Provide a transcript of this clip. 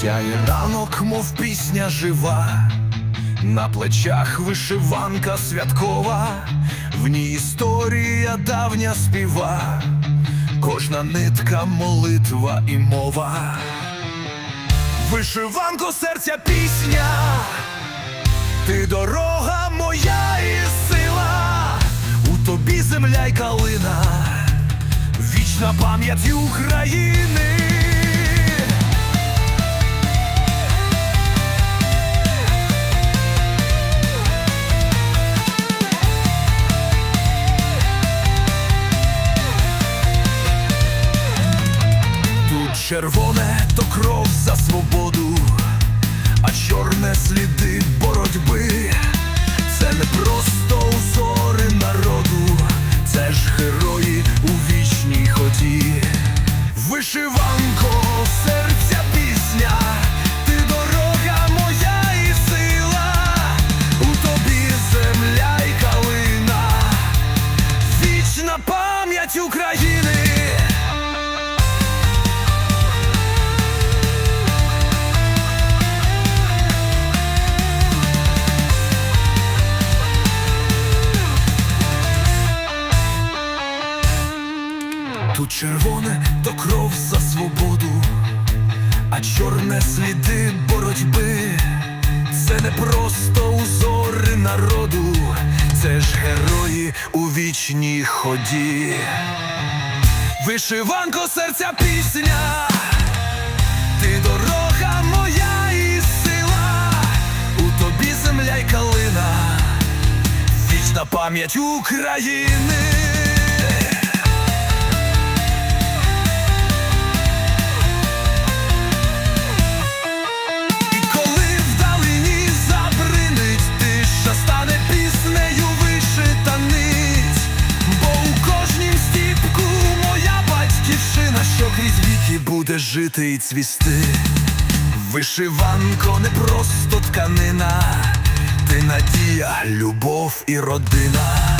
Сяє ранок, мов пісня жива, на плечах вишиванка святкова, в ній історія давня співа, кожна нитка, молитва і мова. Вишиванко серця пісня, ти дорога моя і сила, у тобі земля й калина, вічна пам'ять України. Червоне то кров за свободу, а чорне сліди боротьби. Це не просто узори народу, це ж герої у вічній ході. Вишиванко, серця пісня, ти дорога моя і сила, у тобі земля й калина, вічна пам'ять України. Тут червоне то кров за свободу, а чорне сліди боротьби. Це не просто узори народу, це ж герої у вічній ході. Вишиванко серця пісня, ти дорога моя і сила, у тобі земля й калина, вічна пам'ять України. Буде жити і цвісти. Вишиванко не просто тканина, ти надія, любов і родина.